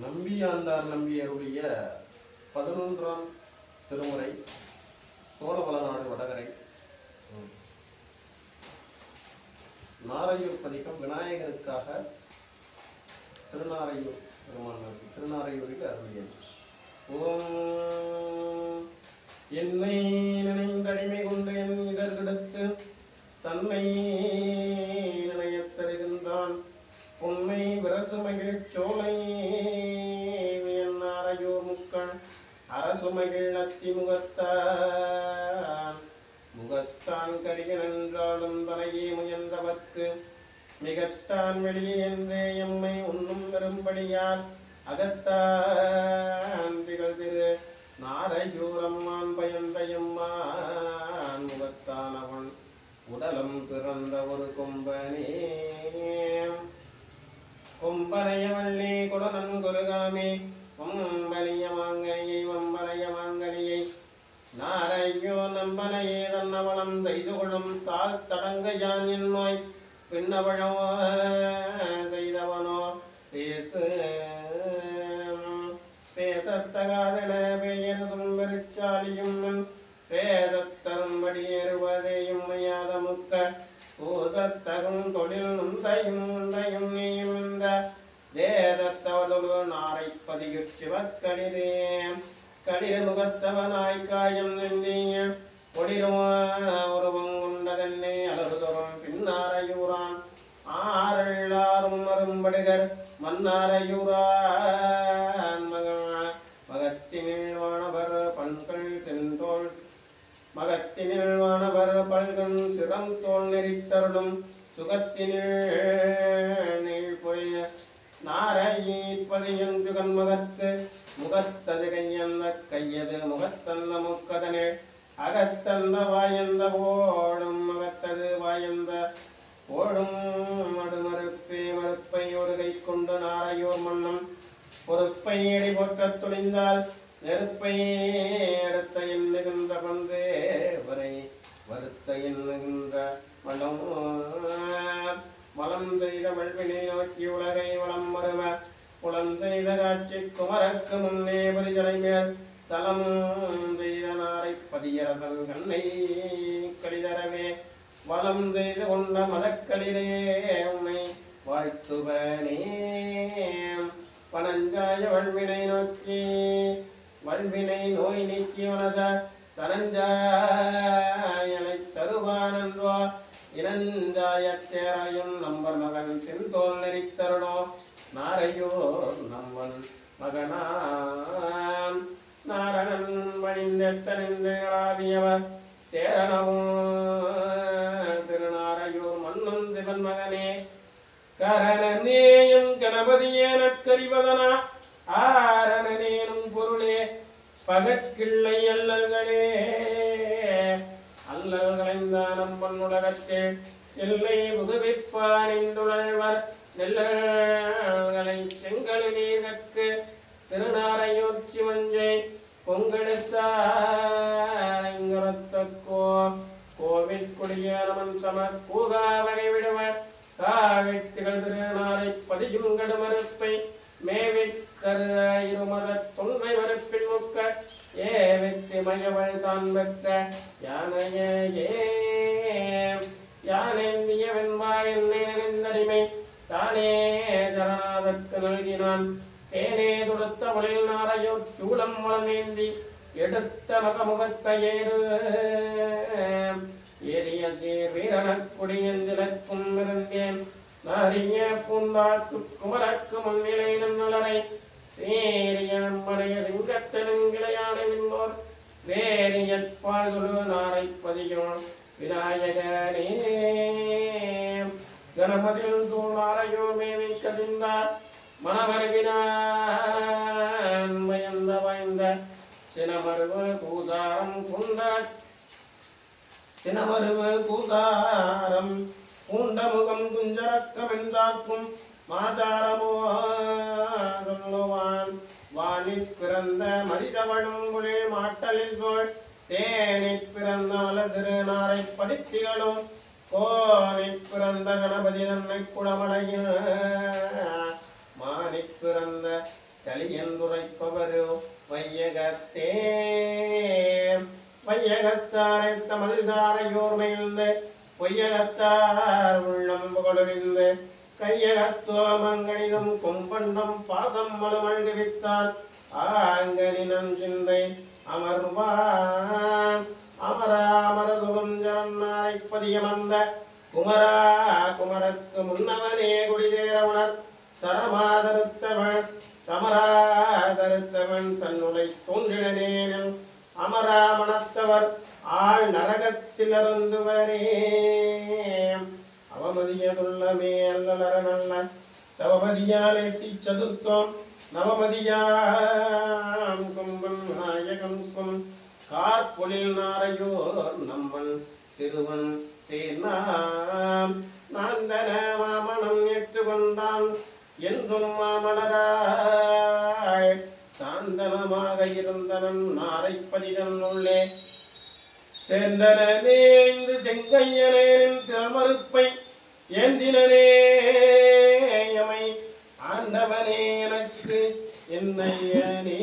நம்பியாண்டார் நம்பியருடைய பதினொன்றாம் திருமுறை சோழவளநாடு வடகரை. நாரையூர் பதிகம் விநாயகருக்காக திருநாரையூர் பெருமான் திருநாரையூரில் அருளியது ஓம் என்னை நினைந்தடிமை கொண்டு என் இதழ் தன்னை நினையத் தருகின்றான் உண்மை விரசுமகிழ் அரசுமகிழ் முகத்தான் முகத்தான் முகத்தான் கரியனென்றாலும் தலையே முயன்றவர்க்கு மிகத்தான் வெளியே என்றே எம்மை உண்ணும் பெரும்படியால் அகத்தான். திகழ்திரு நாரையூரம்மான் பயந்த எம்மான். முகத்தான் அவன் உடலம் பிறந்த ஒரு கொம்பனே. கொம்பனையவள்ளி குடநன் குருகாமி. கொருகாமே வம்பலிய நாரையோ தன்னவளம் செய்து கொள்ளும் தால் தடங்க யான் என் நோய் பின்னவழோ செய்தவனோ பேசு பேசத்தகாதன பெயர்தும் வெறிச்சாலியும் பேதத்தரும்படி ஏறுவதையும் மையாத முக்க பூசத்தகும் தொழில் நுந்தையும் உண்டையும் நீயும் இந்த தேதத்தவதொழு நாரை பதிகிற் சிவக்கடிதே கடித முகத்தவனாய்க்காயம் நின்றீங்க நின்றிய ஒளிரும் உருவம் கொண்டதென்னை பின்னாரையூரான். ஆரெல்லாரும் அரும்படுகர் மன்னாரையூரான் மகத்தினிழ்வானவர் பண்கள் சென்றோள் மகத்தினிழ்வானவர் பல்கன் சிரம் தோல் நெறித்தருளும். சுகத்தினிழ் நீள் நாரையீப்பதியும் சுகன் மகத்து. முகத்தது கையந்த கையது முகத்தந்த முக்கதனே. அகத்தந்த வாயந்த ஓடும் அகத்தது வாயந்த ஓடும் மடுமறுப்பே மறுப்பை ஒரு கை கொண்டு நாரையோர் மன்னம். பொறுப்பை எடை போற்ற துணிந்தால் நெருப்பை அடுத்த எண்ணுகின்ற பந்தே வரை வருத்த எண்ணுகின்ற வளம் மலம் செய்த வல்வினை நோக்கி உலகை வளம் வருவ புலம் செய்த காட்சி குமரக்கு முன்னே பரிஜலை மேல். சலம் செய்த பதியரசன் கண்ணை கடிதரவே வளம் செய்து கொண்ட மதக்களிலே உன்னை வாழ்த்துவனே. பனஞ்சாய வல்வினை நோக்கி வல்வினை நோய் நீக்கி மனத தனஞ்சாயனை தருவானன்றோ. இனஞ்சாயத்தேராயும் நம்பர் மகன் தென்தோல் நெறித்தருளோ. நாரையோ நம்மன் மகனா. வழிந்தெத்தனிந்தேராவியவர் தேரணவும் திருநாரையூர் மன்னன் சிவன் மகனே கரணநேயம் கணபதியே நற்கறிவதனா ஆரணனேனும் பொருளே பகற்கிள்ளை அல்லல்களே. அல்லல்களைந்தானம் பொன்னுலகத்தே எல்லை புதுவிப்பானிந்துழல்வர் நெல்லல்களை செங்கல் நீர்கற்கு திருநாரையோச்சி மஞ்சை பொங்கெடுத்தோ கோவில் குடியேறமன் சம கூகாவகை விடுவர். காவித்திகள் திருநாளை பதியும் கடுமறுப்பை. மேவிற் கரு இருமத தொன்மை மறுப்பில் முக்க. ஏவித்து மையவள் தான் பெற்ற யானையே யானை வெண்பா என்னை நினைந்தடிமை. தானே ஜனநாதற்கு நல்கினான். தேனே துடுத்த ஒளில் நாரையோர் சூளம் வளமேந்தி எடுத்த மகமுகத்தையேறு எரிய சீர் வீரனக் குடியந்திலக்கும் இருந்தேன் நாரிய பூந்தாக்கு குமரக்கு முன்னிலை நன்னலரை சேரிய மனைய சிங்கத்தெலுங்கிளையான விண்ணோர் வேரியற்பால் பாழ்குழு நாரை பதியோன். விநாயகனே கணபதியில் தூணாரையோ மேவை கதிந்தார் மனமருகினான் பயந்த வாய்ந்த சினமருவு பூதாரம் குண்டாட் சினமருவு பூதாரம் பூண்டமுகம் குஞ்சரக்கமென்றாக்கும் மாதாரமோ சொல்லுவான் வானிற் பிறந்த மனிதவழும் குழே மாட்டலில் சோழ் தேனிற் பிறந்த மலர் திருநாரை படித்திகளும் கோனிற் பிறந்த கணபதி நன்மை குடமடைய மானிற் பிறந்த கலியந்துரைப்பவரோ வையகத்தே வையகத்தாரை தமதுதாரையோர் மகிழ்ந்து பொய்யகத்தார் உள்ளம் புகழறிந்து கையகத்துவமங்கணிதம் கொம்பண்டம் பாசம் மலுமழ்குவித்தால் ஆங்கனினம் சிந்தை அமர்வான். அமராமரதுகம் ஜனநாரை பதியமந்த குமரா குமரத்து முன்னவனே குடிதேர உணர். சரமா சமராதருத்தவன் தன்னுடை தோன்றினேனும் அமராமணத்தவர் ஆள் நரகத்திலிருந்து வரே அவமதியதுள்ளமே அல்லலர நல்ல தவமதியால் எட்டி சதுர்த்தோம் நவமதியாம் கும்பன் விநாயகம் கும் கார்பொழில் நாரையோர் நம்மன் சிறுவன் தேனாம். நாந்தன மாமணம் ஏற்றுக்கொண்டான். என்றும் மாமலராய் சாந்தனமாக இருந்தனன் நாரைப்பதிதன் உள்ளே. சேர்ந்தனே இந்த செங்கையனின் திருமறுப்பை ஏந்தினனே எமை ஆண்டவனே எனக்கு என்னையனே